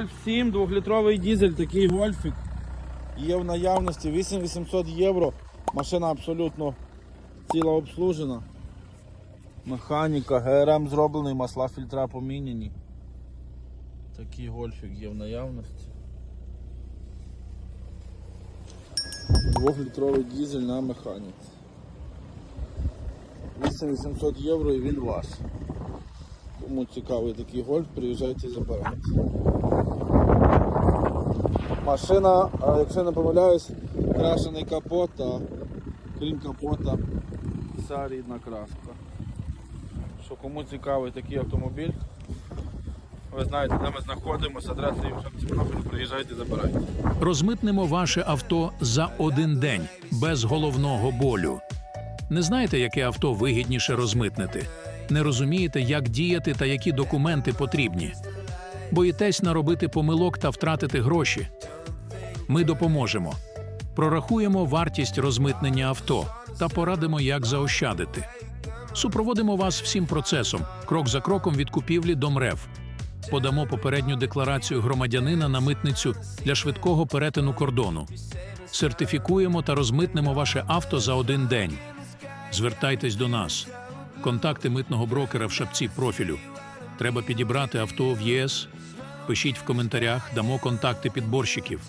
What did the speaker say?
Гольф 7, двохлітровий дізель, такий гольфік. Є в наявності 8800 євро. Машина абсолютно ціла обслужена. Механіка, ГРМ зроблений, масла фільтра поміняні. Такий гольфік є в наявності. Двохлітровий дізель на механіці. 8800 євро і він ваш. Кому цікавий такий гольф, приїжджайте забирайте. Машина, якщо не помиляюсь, крашений капот, а крім капота вся рідна краска. Що кому цікавий такий автомобіль, ви знаєте, де ми знаходимося, адреса є в шапці приїжджайте, забирайте. Розмитнемо ваше авто за один день без головного болю. Не знаєте, яке авто вигідніше розмитнити? Не розумієте, як діяти та які документи потрібні? Боїтесь наробити помилок та втратити гроші? Ми допоможемо. Прорахуємо вартість розмитнення авто та порадимо, як заощадити. Супроводимо вас всім процесом, крок за кроком від купівлі до МРЕВ. Подамо попередню декларацію громадянина на митницю для швидкого перетину кордону. Сертифікуємо та розмитнемо ваше авто за один день. Звертайтесь до нас. Контакти митного брокера в шапці профілю. Треба підібрати авто в ЄС. Пишіть в коментарях, дамо контакти підборщиків.